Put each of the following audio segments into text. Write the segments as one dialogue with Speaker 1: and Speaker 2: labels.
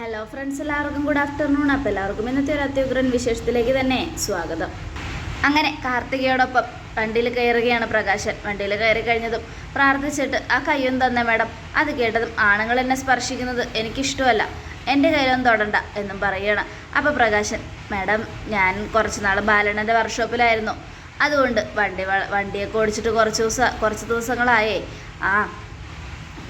Speaker 1: Hello friends എല്ലാവർക്കും good afternoon അപ്പോൾ എല്ലാവർക്കും ഇന്നത്തെ ഒരു അത്യുഗ്രൻ വിശേഷത്തിലേക്ക് തന്നെ സ്വാഗതം. അങ്ങനെ കാർത്തികയോടൊപ്പം വണ്ടിയിൽ കയറുകയാണ് പ്രകാശൻ. വണ്ടിയിൽ കയറി കഴിഞ്ഞതും പ്രാർത്ഥിച്ചിട്ട് ആ കയ്യും തന്ന മാഡം. അത് കേട്ടതും ആണുങ്ങൾ എന്നെ സ്പർശിക്കുന്നത് എനിക്കിഷ്ടമല്ല. എന്റെ കയ്യിലൊന്നും തൊടണ്ട എന്നും പറയുകയാണ്. അപ്പോൾ പ്രകാശൻ മാഡം ഞാൻ കുറച്ച് നാൾ ബാലണ്ണന്റെ വർക്ക്ഷോപ്പിലായിരുന്നു അതുകൊണ്ട് വണ്ടി വണ്ടിയൊക്കെ ഓടിച്ചിട്ട് കുറച്ച് ദിവസം കുറച്ച് ദിവസങ്ങളായേ. ആ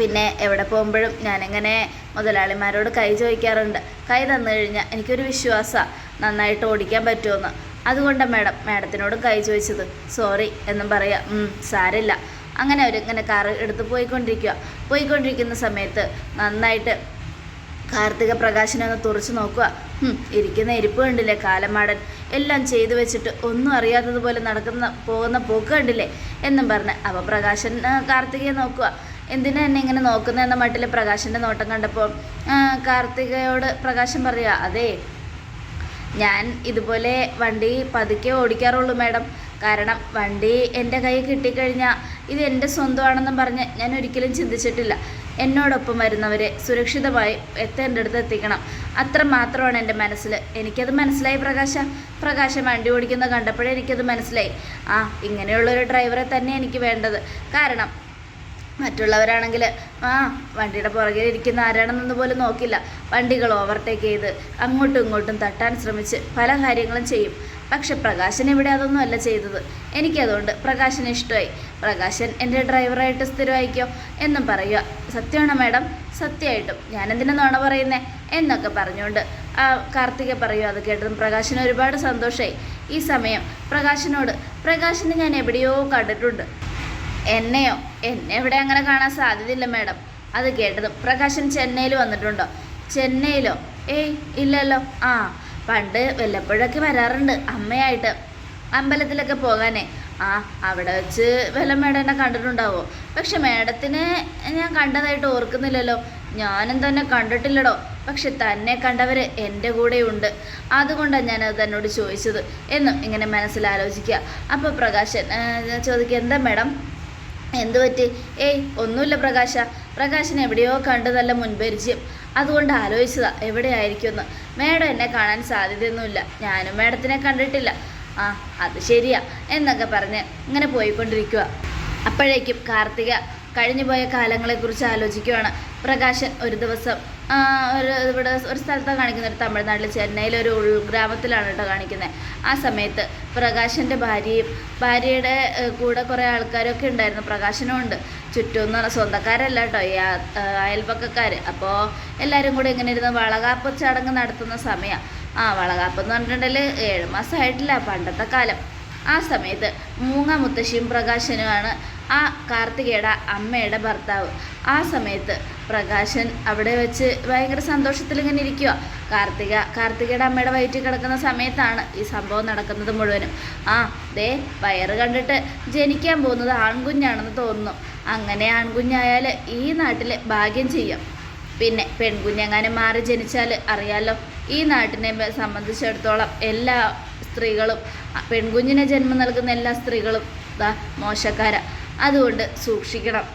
Speaker 1: പിന്നെ എവിടെ പോകുമ്പോഴും ഞാനിങ്ങനെ മുതലാളിമാരോട് കൈ ചോദിക്കാറുണ്ട്. കൈ തന്നു കഴിഞ്ഞാൽ എനിക്കൊരു വിശ്വാസമാണ് നന്നായിട്ട് ഓടിക്കാൻ പറ്റുമെന്ന് അതുകൊണ്ടാണ് മാഡം മാഡത്തിനോടും കൈ ചോദിച്ചത്. സോറി എന്നും പറയാം. സാരില്ല അങ്ങനെ അവർ ഇങ്ങനെ കാറ് എടുത്ത് പോയിക്കൊണ്ടിരിക്കുക പോയിക്കൊണ്ടിരിക്കുന്ന സമയത്ത് നന്നായിട്ട് കാർത്തിക പ്രകാശനെ ഒന്ന് തുറച്ചു നോക്കുക ഇരിക്കുന്ന ഇരിപ്പ് കണ്ടില്ലേ കാലമാടൻ? എല്ലാം ചെയ്തു വെച്ചിട്ട് ഒന്നും അറിയാത്തതുപോലെ നടക്കുന്ന പോകുന്ന പോക്ക് കണ്ടില്ലേ? എന്നും പറഞ്ഞ് അപ്പോൾ പ്രകാശൻ കാർത്തികയെ നോക്കുക എന്തിനാ എന്നെ ഇങ്ങനെ നോക്കുന്നതെന്ന മട്ടിൽ പ്രകാശന്റെ നോട്ടം കണ്ടപ്പോൾ കാർത്തികയോട് പ്രകാശം പറയുക അതെ ഞാൻ ഇതുപോലെ വണ്ടി പതുക്കെ ഓടിക്കാറുള്ളൂ മാഡം. കാരണം വണ്ടി എന്റെ കയ്യിൽ കിട്ടിക്കഴിഞ്ഞാൽ ഇത് എന്റെ സ്വന്തമാണെന്നും പറഞ്ഞ് ഞാൻ ഒരിക്കലും ചിന്തിച്ചിട്ടില്ല. എന്നോടൊപ്പം വരുന്നവരെ സുരക്ഷിതമായി എത്തേണ്ട അടുത്ത് എത്തിക്കണം. അത്ര മാത്രമാണ് എന്റെ മനസ്സിൽ എനിക്കത് മനസ്സിലായി പ്രകാശ. പ്രകാശ വണ്ടി ഓടിക്കുന്നത് കണ്ടപ്പോഴേ എനിക്കത് മനസ്സിലായി. ആ ഇങ്ങനെയുള്ളൊരു ഡ്രൈവറെ തന്നെ എനിക്ക് വേണ്ടത്. കാരണം മറ്റുള്ളവരാണെങ്കിൽ ആ വണ്ടിയുടെ പുറകിൽ ഇരിക്കുന്ന ആരാണെന്നൊന്നും പോലും നോക്കില്ല. വണ്ടികൾ ഓവർടേക്ക് ചെയ്ത് അങ്ങോട്ടും ഇങ്ങോട്ടും തട്ടാൻ ശ്രമിച്ച് പല കാര്യങ്ങളും ചെയ്യും. പക്ഷെ പ്രകാശൻ ഇവിടെ അതൊന്നും അല്ല ചെയ്തത്. എനിക്കതുകൊണ്ട് പ്രകാശന് ഇഷ്ടമായി. പ്രകാശൻ എന്റെ ഡ്രൈവറായിട്ട് സ്ഥിരമായിക്കോ എന്നും പറയുക. സത്യമാണോ മാഡം? സത്യമായിട്ടും. ഞാനെന്തിനാ നോണ പറയുന്നേ? എന്നൊക്കെ പറഞ്ഞുകൊണ്ട് ആ കാർത്തിക പറയുക അത് കേട്ടതും പ്രകാശന് ഒരുപാട് സന്തോഷമായി ഈ സമയം പ്രകാശനോട് പ്രകാശനെ ഞാൻ എവിടെയോ കണ്ടിട്ടുണ്ട്. എന്നെയോ എന്നെ ഇവിടെ അങ്ങനെ കാണാൻ സാധ്യതയില്ല മാഡം. അത് കേട്ടതും പ്രകാശൻ ചെന്നൈയിൽ വന്നിട്ടുണ്ടോ? ചെന്നൈയിലോ? ഏയ് ഇല്ലല്ലോ. ആ പണ്ട് വല്ലപ്പോഴൊക്കെ വരാറുണ്ട് അമ്മയായിട്ട്. അമ്പലത്തിലൊക്കെ പോകാനേ. ആ അവിടെ വെച്ച് വല്ല മേഡം എന്നെ കണ്ടിട്ടുണ്ടാവോ? പക്ഷെ മേഡത്തിന് ഞാൻ കണ്ടതായിട്ട് ഓർക്കുന്നില്ലല്ലോ. ഞാനും തന്നെ കണ്ടിട്ടില്ലടോ. പക്ഷെ തന്നെ കണ്ടവർ എന്റെ കൂടെയുണ്ട്. അതുകൊണ്ടാണ് ഞാനത് തന്നോട് ചോദിച്ചത്. എന്നും ഇങ്ങനെ മനസ്സിലാലോചിക്കുക. അപ്പോൾ പ്രകാശൻ ചോദിക്കുക എന്താ മേഡം? എന്തു പറ്റി? ഏയ് ഒന്നുമില്ല പ്രകാശ. പ്രകാശിനെ എവിടെയോ കണ്ടതല്ല മുൻപരിചയം. അതുകൊണ്ട് ആലോചിച്ചതാ എവിടെയായിരിക്കുമെന്ന്. മേഡം എന്നെ കാണാൻ സാധ്യതയൊന്നുമില്ല. ഞാനും മേഡത്തിനെ കണ്ടിട്ടില്ല. ആ അത് ശരിയാ എന്നൊക്കെ പറഞ്ഞ് ഇങ്ങനെ പോയിക്കൊണ്ടിരിക്കുക അപ്പോഴേക്കും കാർത്തിക കഴിഞ്ഞുപോയ കാലങ്ങളെക്കുറിച്ച് ആലോചിക്കുകയാണ് പ്രകാശൻ ഒരു ദിവസം ഒരു ഇവിടെ ഒരു സ്ഥലത്താണ് കാണിക്കുന്നത് തമിഴ്നാട്ടിൽ ചെന്നൈയിലെ ഒരു ഉൾഗ്രാമത്തിലാണ് കേട്ടോ കാണിക്കുന്നത്. ആ സമയത്ത് പ്രകാശന്റെ ഭാര്യയും ഭാര്യയുടെ കൂടെ കുറേ ആൾക്കാരൊക്കെ ഉണ്ടായിരുന്നു. പ്രകാശനും ഉണ്ട്. ചുറ്റും എന്ന് പറഞ്ഞാൽ സ്വന്തക്കാരല്ല കേട്ടോ ഈ അയൽപക്കക്കാർ അപ്പോൾ എല്ലാവരും കൂടെ ഇങ്ങനെ ഇരുന്ന് വളകാപ്പ് ചടങ്ങ് നടത്തുന്ന സമയം. ആ വളകാപ്പ് എന്ന് പറഞ്ഞിട്ടുണ്ടെങ്കിൽ ഏഴ് മാസമായിട്ടില്ല പണ്ടത്തെ കാലം. ആ സമയത്ത് മൂങ്ങ മുത്തശ്ശിയും പ്രകാശനുമാണ് ആ കാർത്തികയുടെ അമ്മയുടെ ഭർത്താവ്. ആ സമയത്ത് പ്രകാശൻ അവിടെ വെച്ച് ഭയങ്കര സന്തോഷത്തിൽ ഇങ്ങനെ ഇരിക്കുക കാർത്തിക കാർത്തികയുടെ അമ്മയുടെ വയറ്റിൽ കിടക്കുന്ന സമയത്താണ് ഈ സംഭവം നടക്കുന്നത് മുഴുവനും. ആ ദേ വയറ് കണ്ടിട്ട് ജനിക്കാൻ പോകുന്നത് ആൺകുഞ്ഞാണെന്ന് തോന്നുന്നു. അങ്ങനെ ആൺകുഞ്ഞായാൽ ഈ നാട്ടിൽ ഭാഗ്യം ചെയ്യാം. പിന്നെ പെൺകുഞ്ഞെങ്ങാനും മാറി ജനിച്ചാൽ അറിയാലോ ഈ നാട്ടിനെ സംബന്ധിച്ചിടത്തോളം എല്ലാ സ്ത്രീകളും പെൺകുഞ്ഞിനെ ജന്മം നൽകുന്ന എല്ലാ സ്ത്രീകളും ദാ മോശക്കാരാ. അതുകൊണ്ട് സൂക്ഷിക്കണം.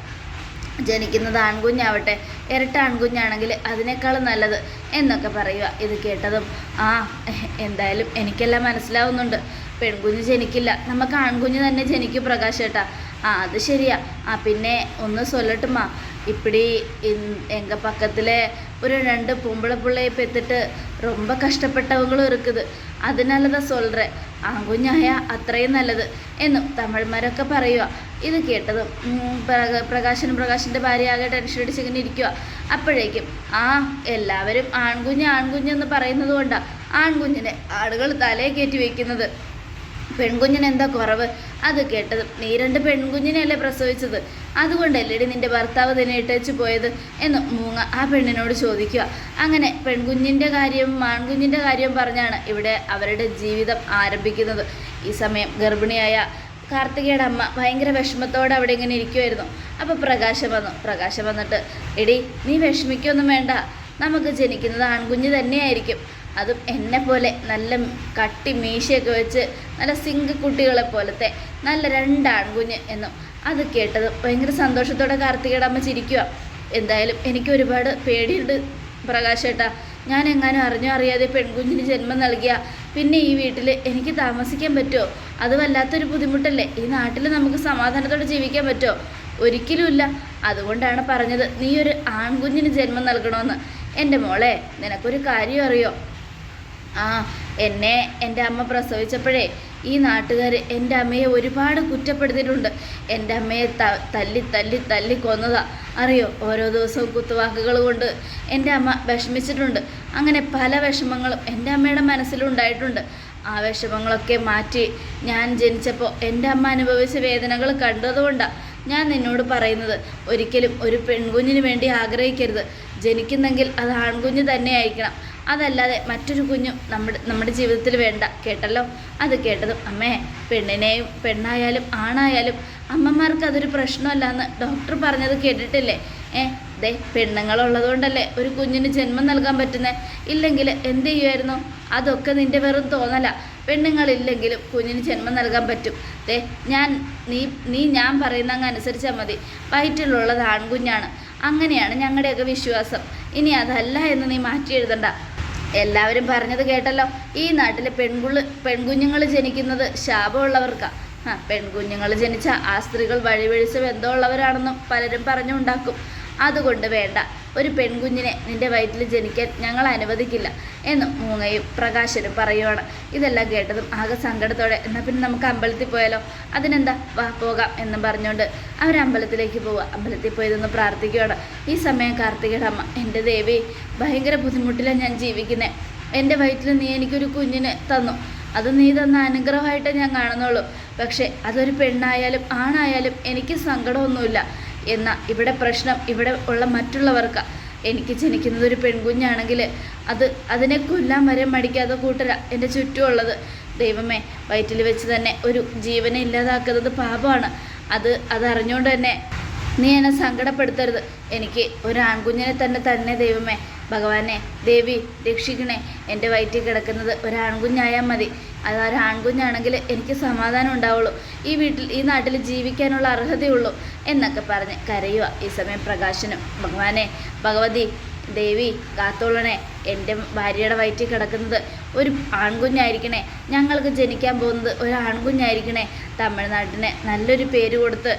Speaker 1: ജനിക്കുന്നത് ആൺകുഞ്ഞാവട്ടെ ഇരട്ട ആൺകുഞ്ഞാണെങ്കിൽ അതിനേക്കാളും നല്ലത് എന്നൊക്കെ പറയുക ഇത് കേട്ടതും ആ എഹ്, എന്തായാലും എനിക്കെല്ലാം മനസ്സിലാവുന്നുണ്ട് പെൺകുഞ്ഞ് ജനിക്കില്ല നമുക്ക് ആൺകുഞ്ഞ് തന്നെ ജനിക്കും പ്രകാശ് ഏട്ടാ ആ അത് ശരിയാ ആ പിന്നെ ഒന്ന് சொல்லட்டுமா இப்படி இந்- எங்க பக்கத்துல ஒரு ரெண்டு பொம்பளை பிள்ளைய பெற்றுட்டு ரொம்ப கஷ்டப்பட்டவங்களும் இருக்குது அதனால தான் சொல்கிறேன் ആൺകുഞ്ഞായ അത്രയും നല്ലത് എന്നും തമിഴ്മാരൊക്കെ പറയുക ഇത് കേട്ടതും. പ്രകാശൻ പ്രകാശിന്റെ ഭാര്യയാകെ ടെൻഷൻ അടിച്ച് ഇങ്ങനെ ഇരിക്കുക അപ്പോഴേക്കും ആ എല്ലാവരും ആൺകുഞ്ഞ് ആൺകുഞ്ഞെന്ന് പറയുന്നത് കൊണ്ടാണ് ആൺകുഞ്ഞിനെ ആളുകൾ തലയെ കയറ്റി വയ്ക്കുന്നത് പെൺകുഞ്ഞിന് എന്താ കുറവ്? അത് കേട്ടത് നീ രണ്ട് പെൺകുഞ്ഞിനെയല്ലേ പ്രസവിച്ചത്? അതുകൊണ്ടല്ലേടി നിന്റെ ഭർത്താവ് തന്നെ ഇട്ടേച്ച് പോയത്? എന്ന് മൂങ്ങ ആ പെണ്ണിനോട് ചോദിക്കുക അങ്ങനെ പെൺകുഞ്ഞിന്റെ കാര്യം ആൺകുഞ്ഞിന്റെ കാര്യം പറഞ്ഞാണ് ഇവിടെ അവരുടെ ജീവിതം ആരംഭിക്കുന്നത്. ഈ സമയം ഗർഭിണിയായ കാർത്തികയുടെ അമ്മ ഭയങ്കര വിഷമത്തോടെ അവിടെ ഇങ്ങനെ ഇരിക്കുമായിരുന്നു അപ്പോൾ പ്രകാശം വന്നു. പ്രകാശം വന്നിട്ട് എടി നീ വിഷമിക്കൊന്നും വേണ്ട. നമുക്ക് ജനിക്കുന്നത് ആൺകുഞ്ഞ് തന്നെയായിരിക്കും. അതും എന്നെ പോലെ നല്ല കട്ടി മീശയൊക്കെ വെച്ച് നല്ല സിങ്ക് കുട്ടികളെ പോലത്തെ നല്ല രണ്ട് ആൺകുഞ്ഞ് എന്നും അത് കേട്ടത് ഭയങ്കര സന്തോഷത്തോടെ കാർത്തികയുടെ അമ്മ ചിരിക്കുക എന്തായാലും എനിക്ക് ഒരുപാട് പേടിയുണ്ട് പ്രകാശേട്ടാ. ഞാൻ എങ്ങാനും അറിഞ്ഞോ അറിയാതെ പെൺകുഞ്ഞിന് ജന്മം നൽകിയ. പിന്നെ ഈ വീട്ടിൽ എനിക്ക് താമസിക്കാൻ പറ്റുമോ അത് വല്ലാത്തൊരു ബുദ്ധിമുട്ടല്ലേ? ഈ നാട്ടിൽ നമുക്ക് സമാധാനത്തോടെ ജീവിക്കാൻ പറ്റുമോ ഒരിക്കലുമില്ല. അതുകൊണ്ടാണ് പറഞ്ഞത് നീ ഒരു ആൺകുഞ്ഞിന് ജന്മം നൽകണമെന്ന് എന്റെ മോളെ നിനക്കൊരു കാര്യം അറിയോ? ആ എന്നെ എന്റെ അമ്മ പ്രസവിച്ചപ്പോഴേ ഈ നാട്ടുകാർ എന്റെ അമ്മയെ ഒരുപാട് കുറ്റപ്പെടുത്തിയിട്ടുണ്ട്. എന്റെ അമ്മയെ ത തല്ലി തല്ലി തല്ലി കൊന്നതാ. അറിയോ? ഓരോ ദിവസവും കുത്തുവാക്കുകൾ കൊണ്ട് എന്റെ അമ്മ വിഷമിച്ചിട്ടുണ്ട്. അങ്ങനെ പല വിഷമങ്ങളും എന്റെ അമ്മയുടെ മനസ്സിലുണ്ടായിട്ടുണ്ട്. ആ വിഷമങ്ങളൊക്കെ മാറ്റി. ഞാൻ ജനിച്ചപ്പോൾ എന്റെ അമ്മ അനുഭവിച്ച വേദനകൾ കണ്ടതുകൊണ്ടാണ് ഞാൻ നിന്നോട് പറയുന്നത്. ഒരിക്കലും ഒരു പെൺകുഞ്ഞിന് വേണ്ടി ആഗ്രഹിക്കരുത്. ജനിക്കുന്നെങ്കിൽ അത് ആൺകുഞ്ഞ് തന്നെ ആയിരിക്കണം. അതല്ലാതെ മറ്റൊരു കുഞ്ഞും നമ്മുടെ നമ്മുടെ ജീവിതത്തിൽ വേണ്ട. കേട്ടല്ലോ? അത് കേട്ടതും അമ്മേ പെണ്ണിനെയും പെണ്ണായാലും ആണായാലും അമ്മമാർക്ക് അതൊരു പ്രശ്നമല്ല എന്ന് ഡോക്ടർ പറഞ്ഞത് കേട്ടിട്ടില്ലേ? ഏ ദേ പെണ്ണുങ്ങളുള്ളതുകൊണ്ടല്ലേ ഒരു കുഞ്ഞിന് ജന്മം നൽകാൻ പറ്റുന്നത് ഇല്ലെങ്കിൽ എന്ത് ചെയ്യുമായിരുന്നു? അതൊക്കെ നിന്റെ വെറും തോന്നല. പെണ്ണുങ്ങളില്ലെങ്കിലും കുഞ്ഞിന് ജന്മം നൽകാൻ പറ്റും. ദേ ഞാൻ നീ നീ ഞാൻ പറയുന്ന അങ്ങ് അനുസരിച്ചാൽ മതി. വയറ്റിലുള്ളത് ആൺകുഞ്ഞാണ്. അങ്ങനെയാണ് ഞങ്ങളുടെയൊക്കെ വിശ്വാസം. ഇനി അതല്ല എന്ന് നീ മാറ്റി എഴുതണ്ട. എല്ലാവരും പറഞ്ഞത് കേട്ടല്ലോ. ഈ നാട്ടിലെ പെൺകുൾ പെൺകുഞ്ഞുങ്ങൾ ജനിക്കുന്നത് ശാപമുള്ളവർക്കാണ് ആ പെൺകുഞ്ഞുങ്ങൾ ജനിച്ച ആ സ്ത്രീകൾ വഴിവഴിച്ച ബന്ധമുള്ളവരാണെന്നും പലരും പറഞ്ഞുണ്ടാക്കും. അതുകൊണ്ട് വേണ്ട. ഒരു പെൺകുഞ്ഞിനെ നിന്റെ വയറ്റിൽ ജനിക്കാൻ ഞങ്ങൾ അനുവദിക്കില്ല എന്നും മൂങ്ങയും പ്രകാശനും പറയുവാണ്. ഇതെല്ലാം കേട്ടതും ആകെ സങ്കടത്തോടെ. എന്നാൽ പിന്നെ നമുക്ക് അമ്പലത്തിൽ പോയാലോ? അതിനെന്താ? വാ പോകാം എന്നും പറഞ്ഞുകൊണ്ട് അവർ അമ്പലത്തിലേക്ക് പോവുക. അമ്പലത്തിൽ പോയതൊന്ന് പ്രാർത്ഥിക്കുകയാണ് ഈ സമയം കാർത്തികയുടെ അമ്മ എന്റെ ദേവി ഭയങ്കര ബുദ്ധിമുട്ടിലാണ് ഞാൻ ജീവിക്കുന്നത് എന്റെ വയറ്റിൽ നീ എനിക്കൊരു കുഞ്ഞിനെ തന്നു. അത് നീ തന്ന അനുഗ്രഹമായിട്ടേ ഞാൻ കാണുന്നുള്ളൂ. പക്ഷേ അതൊരു പെണ്ണായാലും ആണായാലും എനിക്ക് സങ്കടമൊന്നുമില്ല. എന്നാൽ ഇവിടെ പ്രശ്നം ഇവിടെ ഉള്ള മറ്റുള്ളവർക്ക് എനിക്ക് ജനിക്കുന്നത് ഒരു പെൺകുഞ്ഞാണെങ്കിൽ അത് അതിനെ കൊല്ലാൻ വരെ മടിക്കാതെ കൂട്ടര എന്റെ ചുറ്റുമുള്ളത്. ദൈവമേ വയറ്റിൽ വെച്ച് തന്നെ ഒരു ജീവനെ ഇല്ലാതാക്കുന്നത് പാപമാണ്. അത് അതറിഞ്ഞുകൊണ്ട് തന്നെ നീ എന്നെ സങ്കടപ്പെടുത്തരുത്. എനിക്ക് ഒരു ആൺകുഞ്ഞിനെ തന്നെ തന്നെ ദൈവമേ ഭഗവാനെ ദേവി രക്ഷിക്കണേ. എന്റെ വയറ്റിൽ കിടക്കുന്നത് ഒരു ആൺകുഞ്ഞായാൽ മതി. അത് ഒരു ആൺകുഞ്ഞാണെങ്കിൽ എനിക്ക് സമാധാനം ഉണ്ടാവുള്ളൂ. ഈ വീട്ടിൽ ഈ നാട്ടിൽ ജീവിക്കാനുള്ള അർഹതയുള്ളൂ എന്നൊക്കെ പറഞ്ഞ് കരയുക ഈ സമയം പ്രകാശനും. ഭഗവാനെ ഭഗവതി ദേവി കാത്തോളനെ എന്റെ ഭാര്യയുടെ വയറ്റിൽ കിടക്കുന്നത് ഒരു ആൺകുഞ്ഞായിരിക്കണേ. ഞങ്ങൾക്ക് ജനിക്കാൻ പോകുന്നത് ഒരു ആൺകുഞ്ഞായിരിക്കണേ. തമിഴ്നാട്ടിന് നല്ലൊരു പേര് കൊടുത്ത്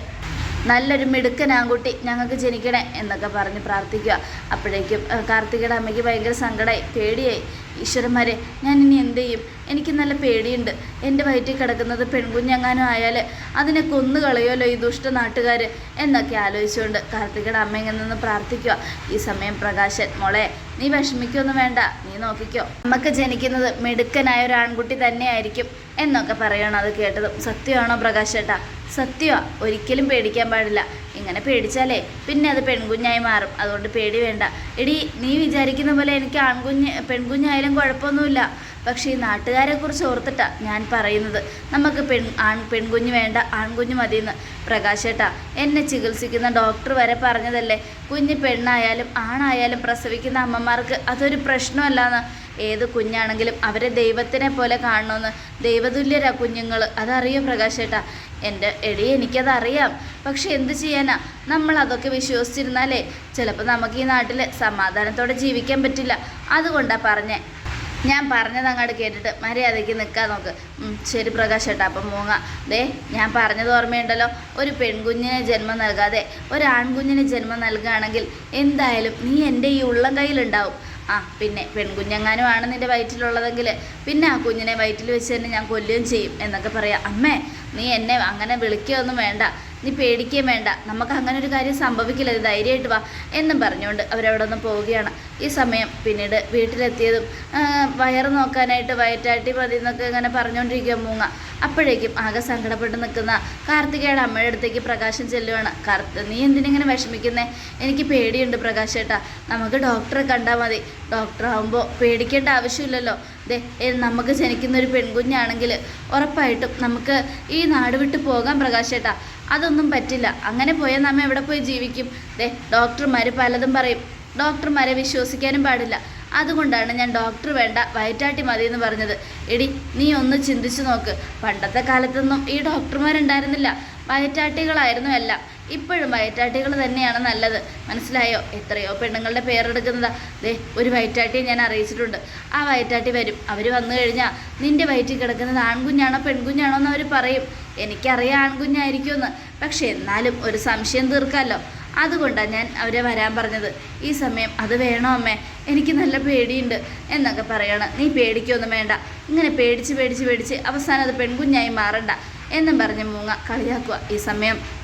Speaker 1: നല്ലൊരു മിടുക്കൻ ആൺകുട്ടി ഞങ്ങൾക്ക് ജനിക്കണേ എന്നൊക്കെ പറഞ്ഞ് പ്രാർത്ഥിക്കുക. അപ്പോഴേക്കും കാർത്തികയുടെ അമ്മയ്ക്ക് ഭയങ്കര സങ്കടമായി പേടിയായി. ഈശ്വരന്മാരെ ഞാൻ ഇനി എന്ത് ചെയ്യും? എനിക്ക് നല്ല പേടിയുണ്ട്. എന്റെ വയറ്റിൽ കിടക്കുന്നത് പെൺകുഞ്ഞെങ്ങാനും ആയാൽ അതിനെ കൊന്നു കളയുമല്ലോ ഈ ദുഷ്ട നാട്ടുകാർ എന്നൊക്കെ ആലോചിച്ചുകൊണ്ട് കാർത്തികയുടെ അമ്മയിൽ നിന്ന് പ്രാർത്ഥിക്കുക. ഈ സമയം പ്രകാശൻ മോളെ നീ വിഷമിക്കൊന്നും വേണ്ട. നീ നോക്കിക്കോ. നമുക്ക് ജനിക്കുന്നത് മിടുക്കനായ ഒരു ആൺകുട്ടി തന്നെയായിരിക്കും എന്നൊക്കെ പറയണം അത് കേട്ടതും. സത്യമാണോ പ്രകാശേട്ടാ? സത്യമാ ഒരിക്കലും പേടിക്കാൻ പാടില്ല. ഇങ്ങനെ പേടിച്ചാലേ പിന്നെ അത് പെൺകുഞ്ഞായി മാറും. അതുകൊണ്ട് പേടി വേണ്ട. എടി നീ വിചാരിക്കുന്ന പോലെ എനിക്ക് ആൺകുഞ്ഞ് പെൺകുഞ്ഞായാലും കുഴപ്പമൊന്നുമില്ല. പക്ഷേ ഈ നാട്ടുകാരെ കുറിച്ച് ഓർത്തിട്ടാ ഞാൻ പറയുന്നത്. നമുക്ക് പെൺ ആൺ പെൺകുഞ്ഞ് വേണ്ട ആൺകുഞ്ഞ് മതിയെന്ന്. പ്രകാശേട്ടാ എന്നെ ചികിത്സിക്കുന്ന ഡോക്ടർ വരെ പറഞ്ഞതല്ലേ? കുഞ്ഞ് പെണ്ണായാലും ആണായാലും പ്രസവിക്കുന്ന അമ്മമാർക്ക് അതൊരു പ്രശ്നമല്ലാന്ന്. ഏത് കുഞ്ഞാണെങ്കിലും അവരെ ദൈവത്തിനെ പോലെ കാണണമെന്ന് ദൈവതുല്യരാ കുഞ്ഞുങ്ങൾ അതറിയോ പ്രകാശേട്ടാ? എന്റെ എടി എനിക്കതറിയാം. പക്ഷെ എന്ത് ചെയ്യാനാ? നമ്മൾ അതൊക്കെ വിശ്വസിച്ചിരുന്നാലേ ചിലപ്പോൾ നമുക്ക് ഈ നാട്ടിൽ സമാധാനത്തോടെ ജീവിക്കാൻ പറ്റില്ല. അതുകൊണ്ടാണ് പറഞ്ഞേ. ഞാൻ പറഞ്ഞത് അങ്ങോട്ട് കേട്ടിട്ട് മര്യാദയ്ക്ക് നിൽക്കാൻ നോക്ക്. ശരി പ്രകാശ് ഏട്ടാ അപ്പം മൂങ്ങ. ദേ ഞാൻ പറഞ്ഞത് ഓർമ്മയുണ്ടല്ലോ. ഒരു പെൺകുഞ്ഞിന് ജന്മം നൽകാതെ ഒരു ആൺകുഞ്ഞിന് ജന്മം നൽകുകയാണെങ്കിൽ എന്തായാലും നീ എന്റെ ഈ ഉള്ളം കയ്യിലുണ്ടാവും. ആ പിന്നെ പെൺകുഞ്ഞെങ്ങാനും ആണ് നിന്റെ വയറ്റിലുള്ളതെങ്കിൽ പിന്നെ ആ കുഞ്ഞിനെ വയറ്റിൽ വെച്ച് തന്നെ ഞാൻ കൊല്ലുകയും ചെയ്യും എന്നൊക്കെ പറയാം. അമ്മേ നീ എന്നെ അങ്ങനെ വിളിക്കുകയൊന്നും വേണ്ട. നീ പേടിക്കുകയും വേണ്ട. നമുക്ക് അങ്ങനെ ഒരു കാര്യം സംഭവിക്കില്ല. ഇത് ധൈര്യമായിട്ട് വാ എന്നും പറഞ്ഞുകൊണ്ട് അവരവിടെ നിന്ന് പോവുകയാണ്. ഈ സമയം പിന്നീട് വീട്ടിലെത്തിയതും വയറ് നോക്കാനായിട്ട് വയറ്റാട്ടി മതി എന്നൊക്കെ ഇങ്ങനെ പറഞ്ഞുകൊണ്ടിരിക്കുക മൂങ്ങ. അപ്പോഴേക്കും ആകെ സങ്കടപ്പെട്ട് നിൽക്കുന്ന കാർത്തികയുടെ അമ്മയുടെ അടുത്തേക്ക് പ്രകാശം ചെല്ലുവാണ്. കാർത്തി നീ എന്തിനിങ്ങനെ വിഷമിക്കുന്നേ? എനിക്ക് പേടിയുണ്ട് പ്രകാശേട്ടാ. നമുക്ക് ഡോക്ടറെ കണ്ടാൽ മതി. ഡോക്ടർ ആകുമ്പോൾ പേടിക്കേണ്ട ആവശ്യമില്ലല്ലോ. ദേ നമുക്ക് ജനിക്കുന്ന ഒരു പെൺകുഞ്ഞാണെങ്കിൽ ഉറപ്പായിട്ടും നമുക്ക് ഈ നാട് വിട്ട് പോകാൻ പ്രകാശേട്ടാ. അതൊന്നും പറ്റില്ല. അങ്ങനെ പോയാൽ നമ്മ എവിടെ പോയി ജീവിക്കും? ദേ ഡോക്ടർമാർ പലതും പറയും. ഡോക്ടർമാരെ വിശ്വസിക്കാനും പാടില്ല. അതുകൊണ്ടാണ് ഞാൻ ഡോക്ടർ വേണ്ട വയറ്റാട്ടി മതി എന്ന് പറഞ്ഞത്. എടി നീ ഒന്ന് ചിന്തിച്ചു നോക്ക്. പണ്ടത്തെ കാലത്തൊന്നും ഈ ഡോക്ടർമാരുണ്ടായിരുന്നില്ല. വയറ്റാട്ടികളായിരുന്നു എല്ലാം. ഇപ്പോഴും വയറ്റാട്ടികൾ തന്നെയാണ് നല്ലത്. മനസ്സിലായോ? എത്രയോ പെണ്ണുങ്ങളുടെ പേരെടുക്കുന്നതാ. ദേ ഒരു വയറ്റാട്ടിയെ ഞാൻ അറിയിച്ചിട്ടുണ്ട്. ആ വയറ്റാട്ടി വരും. അവർ വന്നു കഴിഞ്ഞാൽ നിന്റെ വയറ്റിൽ കിടക്കുന്നത് ആൺകുഞ്ഞാണോ പെൺകുഞ്ഞാണോ എന്ന് അവർ പറയും. എനിക്കറിയാം ആൺകുഞ്ഞായിരിക്കുമെന്ന്. പക്ഷെ എന്നാലും ഒരു സംശയം തീർക്കാമല്ലോ അതുകൊണ്ടാണ് ഞാൻ അവരെ വരാൻ പറഞ്ഞത്. ഈ സമയം അത് വേണോ അമ്മേ? എനിക്ക് നല്ല പേടിയുണ്ട് എന്നൊക്കെ പറയണം. നീ പേടിക്കൊന്നും വേണ്ട. ഇങ്ങനെ പേടിച്ച് പേടിച്ച് പേടിച്ച് അവസാനം അത് പെൺകുഞ്ഞായി മാറണ്ട. എന്നും പറഞ്ഞ് മൂങ്ങ കളിയാക്കുക ഈ സമയം.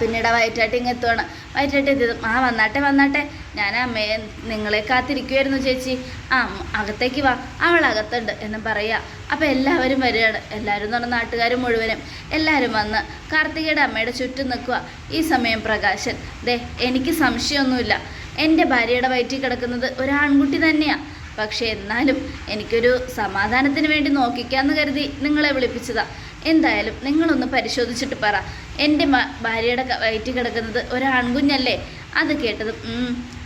Speaker 1: പിന്നീട് വയറ്റാട്ടി ഇങ്ങ് എത്തുവാണ്. വയറ്റാട്ടി എത്തിയത് ആ വന്നാട്ടെ വന്നാട്ടെ. ഞാൻ അമ്മയെ നിങ്ങളെ കാത്തിരിക്കുമായിരുന്നു ചേച്ചി. ആ അകത്തേക്ക് വാ. അവൾ അകത്തുണ്ട് എന്ന് പറയുക അപ്പോൾ എല്ലാവരും വരികയാണ്. എല്ലാവരും എന്ന് പറഞ്ഞ മുഴുവനും. എല്ലാവരും വന്ന് കാർത്തികയുടെ അമ്മയുടെ ചുറ്റും നിൽക്കുക ഈ സമയം പ്രകാശൻ. ദേ എനിക്ക് സംശയമൊന്നുമില്ല. എന്റെ ഭാര്യയുടെ വയറ്റിൽ കിടക്കുന്നത് ഒരു ആൺകുട്ടി തന്നെയാണ് പക്ഷേ എന്നാലും എനിക്കൊരു സമാധാനത്തിന് വേണ്ടി നോക്കിക്കാന്ന് കരുതി നിങ്ങളെ വിളിപ്പിച്ചതാ. എന്തായാലും നിങ്ങളൊന്ന് പരിശോധിച്ചിട്ട് പറ. എന്റെ ഭാര്യയുടെ വയറ്റിൽ കിടക്കുന്നത് ഒരു ആൺകുഞ്ഞല്ലേ അത് കേട്ടത്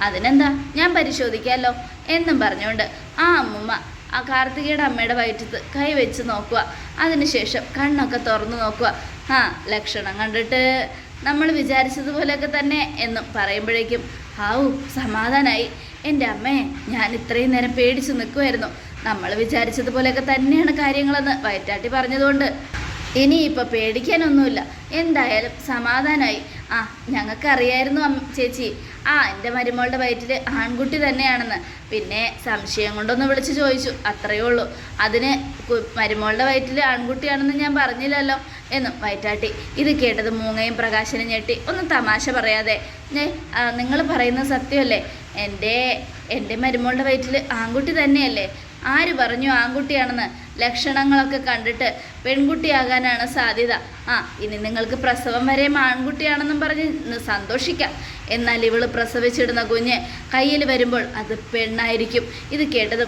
Speaker 1: അതിനെന്താ? ഞാൻ പരിശോധിക്കാമല്ലോ എന്നും പറഞ്ഞുകൊണ്ട് ആ അമ്മുമ്മ ആ കാർത്തികയുടെ അമ്മയുടെ വയറ്റത്ത് കൈ വെച്ച് നോക്കുക. അതിനുശേഷം കണ്ണൊക്കെ തുറന്നു നോക്കുക. ആ ലക്ഷണം കണ്ടിട്ട് നമ്മൾ വിചാരിച്ചതുപോലെയൊക്കെ തന്നെ എന്നും പറയുമ്പോഴേക്കും ഹാവു സമാധാനായി. എന്റെ അമ്മേ ഞാൻ ഇത്രയും നേരം പേടിച്ച് നിൽക്കുമായിരുന്നു നമ്മൾ വിചാരിച്ചതുപോലെയൊക്കെ തന്നെയാണ് കാര്യങ്ങളെന്ന് വയറ്റാട്ടി പറഞ്ഞതുകൊണ്ട്. ഇനിയിപ്പോൾ പേടിക്കാനൊന്നുമില്ല. എന്തായാലും സമാധാനമായി ആ ഞങ്ങൾക്കറിയായിരുന്നു ചേച്ചി. ആ എന്റെ മരുമകളുടെ വയറ്റിൽ ആൺകുട്ടി തന്നെയാണെന്ന്. പിന്നെ സംശയം കൊണ്ടൊന്ന് വിളിച്ച് ചോദിച്ചു. അത്രയേ ഉള്ളൂ. അതിന് മരുമകളുടെ വയറ്റിൽ ആൺകുട്ടിയാണെന്ന് ഞാൻ പറഞ്ഞില്ലല്ലോ എന്നും വയറ്റാട്ടി. ഇത് കേട്ടത് മൂങ്ങയും പ്രകാശനും ഞെട്ടി. ഒന്ന് തമാശ പറയാതെ. നിങ്ങൾ പറയുന്നത് സത്യമല്ലേ? എന്റെ എന്റെ മരുമകളുടെ വയറ്റിൽ ആൺകുട്ടി തന്നെയല്ലേ? ആര് പറഞ്ഞു ആൺകുട്ടിയാണെന്ന് ലക്ഷണങ്ങളൊക്കെ കണ്ടിട്ട് പെൺകുട്ടിയാകാനാണ് സാധ്യത? ആ ഇനി നിങ്ങൾക്ക് പ്രസവം വരെ ആൺകുട്ടിയാണെന്നും പറഞ്ഞ് സന്തോഷിക്കാം. എന്നാൽ ഇവൾ പ്രസവിച്ചിടുന്ന കുഞ്ഞ് കയ്യിൽ വരുമ്പോൾ അത് പെണ്ണായിരിക്കും. ഇത് കേട്ടത്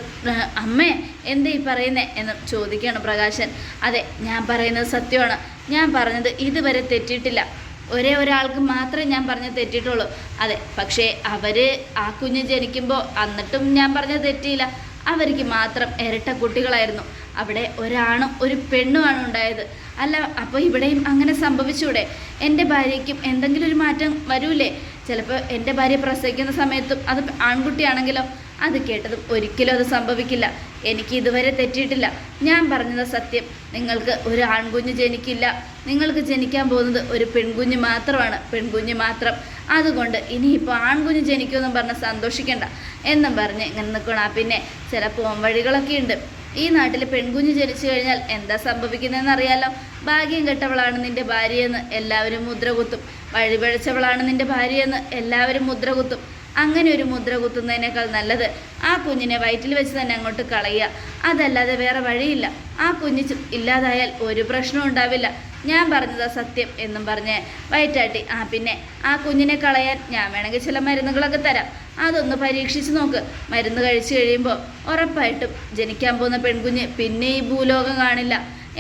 Speaker 1: അമ്മേ എന്താ ഈ പറയുന്നേ എന്ന് ചോദിക്കുകയാണ് പ്രകാശൻ. അതെ ഞാൻ പറയുന്നത് സത്യമാണ്. ഞാൻ പറഞ്ഞത് ഇതുവരെ തെറ്റിയിട്ടില്ല. ഒരേ ഒരാൾക്ക് മാത്രമേ ഞാൻ പറഞ്ഞ തെറ്റിയിട്ടുള്ളൂ. അതെ പക്ഷേ അവർ ആ കുഞ്ഞ് ജനിക്കുമ്പോൾ എന്നിട്ടും ഞാൻ പറഞ്ഞത് തെറ്റിയില്ല. അവർക്ക് മാത്രം ഇരട്ട കുട്ടികളായിരുന്നു. അവിടെ ഒരാണും ഒരു പെണ്ണുമാണ് ഉണ്ടായത്. അല്ല അപ്പോൾ ഇവിടെയും അങ്ങനെ സംഭവിച്ചൂടെ? എന്റെ ഭാര്യയ്ക്കും എന്തെങ്കിലും ഒരു മാറ്റം വരൂലേ? ചിലപ്പോൾ എന്റെ ഭാര്യ പ്രസവിക്കുന്ന സമയത്തും അത് ആൺകുട്ടിയാണെങ്കിലോ? അത് കേട്ടതും ഒരിക്കലും അത് സംഭവിക്കില്ല. എനിക്ക് ഇതുവരെ തെറ്റിയിട്ടില്ല. ഞാൻ പറഞ്ഞത് സത്യം. നിങ്ങൾക്ക് ഒരു ആൺകുഞ്ഞ് ജനിക്കില്ല. നിങ്ങൾക്ക് ജനിക്കാൻ പോകുന്നത് ഒരു പെൺകുഞ്ഞ് മാത്രമാണ്. പെൺകുഞ്ഞ് മാത്രം. അതുകൊണ്ട് ഇനിയിപ്പോൾ ആൺകുഞ്ഞ് ജനിക്കുമെന്നും പറഞ്ഞ് സന്തോഷിക്കേണ്ട എന്നും പറഞ്ഞ് ഇങ്ങനെ നിൽക്കണം പിന്നെ ചില പോംവഴികളൊക്കെ ഉണ്ട്. ഈ നാട്ടിൽ പെൺകുഞ്ഞ് ജനിച്ചു കഴിഞ്ഞാൽ എന്താ സംഭവിക്കുന്നതെന്ന് അറിയാലോ? ഭാഗ്യം കെട്ടവളാണ് നിന്റെ ഭാര്യയെന്ന് എല്ലാവരും മുദ്ര കുത്തും വഴിപഴച്ചവളാണ് നിന്റെ ഭാര്യയെന്ന് എല്ലാവരും മുദ്ര കുത്തും അങ്ങനെ ഒരു മുദ്ര കുത്തുന്നതിനേക്കാൾ നല്ലത് ആ കുഞ്ഞിനെ വയറ്റിൽ വെച്ച് തന്നെ അങ്ങോട്ട് കളയുക. അതല്ലാതെ വേറെ വഴിയില്ല. ആ കുഞ്ഞ് ഇല്ലാതായാൽ ഒരു പ്രശ്നവും ഉണ്ടാവില്ല. ഞാൻ പറഞ്ഞതാ സത്യം എന്നും പറഞ്ഞ് വയറ്റാട്ടി. ആ പിന്നെ ആ കുഞ്ഞിനെ കളയാൻ ഞാൻ വേണമെങ്കിൽ ചില മരുന്നുകളൊക്കെ തരാം. അതൊന്ന് പരീക്ഷിച്ച് നോക്ക്. മരുന്ന് കഴിച്ചു കഴിയുമ്പോൾ ഉറപ്പായിട്ടും ജനിക്കാൻ പോകുന്ന പെൺകുഞ്ഞ് പിന്നെ ഈ ഭൂലോകം കാണില്ല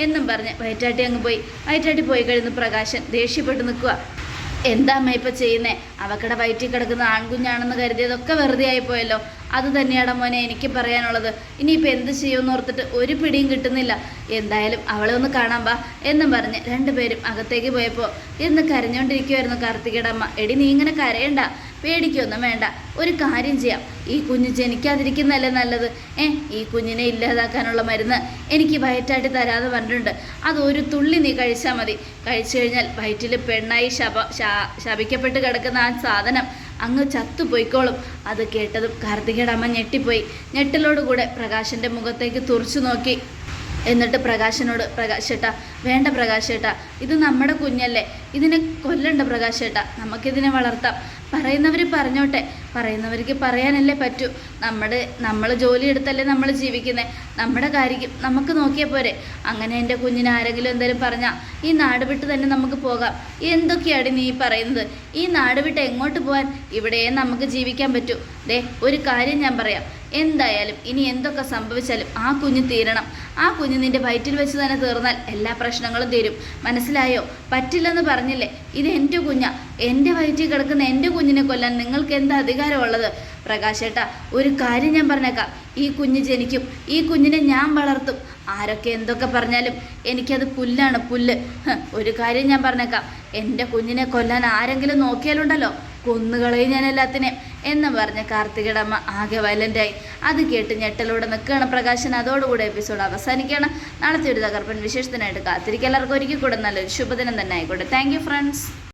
Speaker 1: എന്നും പറഞ്ഞ് വയറ്റാട്ടി അങ്ങ് പോയി. വയറ്റാട്ടി പോയി കഴിയുന്ന പ്രകാശൻ ദേഷ്യപ്പെട്ട് നിൽക്കുക എന്താ അമ്മ ഇപ്പം ചെയ്യുന്നേ? അവക്കടെ വയറ്റിൽ കിടക്കുന്ന ആൺകുഞ്ഞാണെന്ന് കരുതിയതൊക്കെ വെറുതെ ആയിപ്പോയല്ലോ. അത് തന്നെയാണ് മോനെ എനിക്ക് പറയാനുള്ളത്. ഇനിയിപ്പോൾ എന്ത് ചെയ്യുമെന്ന് ഓർത്തിട്ട് ഒരു പിടിയും കിട്ടുന്നില്ല. എന്തായാലും അവളെ ഒന്ന് കാണാൻ വാ എന്നും പറഞ്ഞ് രണ്ടുപേരും അകത്തേക്ക് പോയപ്പോൾ ഇന്ന് കരഞ്ഞുകൊണ്ടിരിക്കുമായിരുന്നു കാർത്തികയുടെ അമ്മ. എടി നീ ഇങ്ങനെ കരയണ്ട. പേടിക്കൊന്നും വേണ്ട. ഒരു കാര്യം ചെയ്യാം. ഈ കുഞ്ഞ് ജനിക്കാതിരിക്കുന്നതല്ലേ നല്ലത്? ഏ ഈ കുഞ്ഞിനെ ഇല്ലാതാക്കാനുള്ള മരുന്ന് എനിക്ക് വയറ്റായിട്ട് തരാതെ പറഞ്ഞിട്ടുണ്ട്. അത് ഒരു തുള്ളി നീ കഴിച്ചാൽ മതി. കഴിച്ചു കഴിഞ്ഞാൽ വയറ്റിൽ പെണ്ണായി ശപ ശാ- ശപിക്കപ്പെട്ട് കിടക്കുന്ന ആ സാധനം അങ്ങ് ചത്തുപോയിക്കോളും. അത് കേട്ടതും കാർത്തികയുടെ അമ്മ ഞെട്ടിപ്പോയി. ഞെട്ടലോടുകൂടെ പ്രകാശന്റെ മുഖത്തേക്ക് തുറച്ചു നോക്കി. എന്നിട്ട് പ്രകാശനോട് പ്രകാശേട്ടാ വേണ്ട പ്രകാശേട്ടാ ഇത് നമ്മുടെ കുഞ്ഞല്ലേ. ഇതിനെ കൊല്ലണ്ട പ്രകാശേട്ടാ നമുക്കിതിനെ വളർത്താം. പറയുന്നവർ പറഞ്ഞോട്ടെ. പറയുന്നവർക്ക് പറയാനല്ലേ പറ്റൂ. നമ്മുടെ നമ്മൾ ജോലി എടുത്തല്ലേ നമ്മൾ ജീവിക്കുന്നത് നമ്മുടെ കാര്യം നമുക്ക് നോക്കിയാൽ പോരെ. അങ്ങനെ എന്റെ കുഞ്ഞിനെ ആരെങ്കിലും എന്തെങ്കിലും പറഞ്ഞാൽ ഈ നാട് വിട്ട് തന്നെ നമുക്ക് പോകാം. എന്തൊക്കെയാണ് നീ പറയുന്നത്? ഈ നാട് വിട്ട് എങ്ങോട്ട് പോകാൻ ഇവിടെയേ നമുക്ക് ജീവിക്കാൻ പറ്റൂ. ദേ ഒരു കാര്യം ഞാൻ പറയാം. എന്തായാലും ഇനി എന്തൊക്കെ സംഭവിച്ചാലും ആ കുഞ്ഞ് തീരണം. ആ കുഞ്ഞ് നിന്റെ വയറ്റിൽ വെച്ച് തന്നെ തീർന്നാൽ എല്ലാ പ്രശ്നങ്ങളും തീരും. മനസ്സിലായോ? പറ്റില്ലെന്ന് പറഞ്ഞില്ലേ? ഇത് എന്റെ കുഞ്ഞ. എന്റെ വയറ്റിൽ കിടക്കുന്ന എന്റെ കുഞ്ഞിനെ കൊല്ലാൻ നിങ്ങൾക്ക് എന്താ അധികാരമുള്ളത്? പ്രകാശേട്ടാ ഒരു കാര്യം ഞാൻ പറഞ്ഞേക്കാം. ഈ കുഞ്ഞ് ജനിക്കും. ഈ കുഞ്ഞിനെ ഞാൻ വളർത്തും. ആരൊക്കെ എന്തൊക്കെ പറഞ്ഞാലും എനിക്കത് പുല്ലാണ് പുല്ല്. ഒരു കാര്യം ഞാൻ പറഞ്ഞേക്കാം. എന്റെ കുഞ്ഞിനെ കൊല്ലാൻ ആരെങ്കിലും നോക്കിയാലുണ്ടല്ലോ? കൊന്നുകളയും ഞാൻ എല്ലാത്തിനെയും. എന്ന് പറഞ്ഞ കാർത്തികടമ്മ ആകെ വയലന്റായി അത് കേട്ട് ഞെട്ടലൂടെ നിൽക്കുകയാണ് പ്രകാശൻ. അതോടുകൂടി എപ്പിസോഡ് അവസാനിക്കുകയാണ്. നാളത്തെ ഒരു തകർപ്പൻ വിശേഷത്തിനായിട്ട് കാത്തിരിക്കുക. എല്ലാവർക്കും ഒരിക്കൽ കൂടെ നല്ലൊരു ശുഭദിനം തന്നെ ആയിക്കോട്ടെ. Thank friends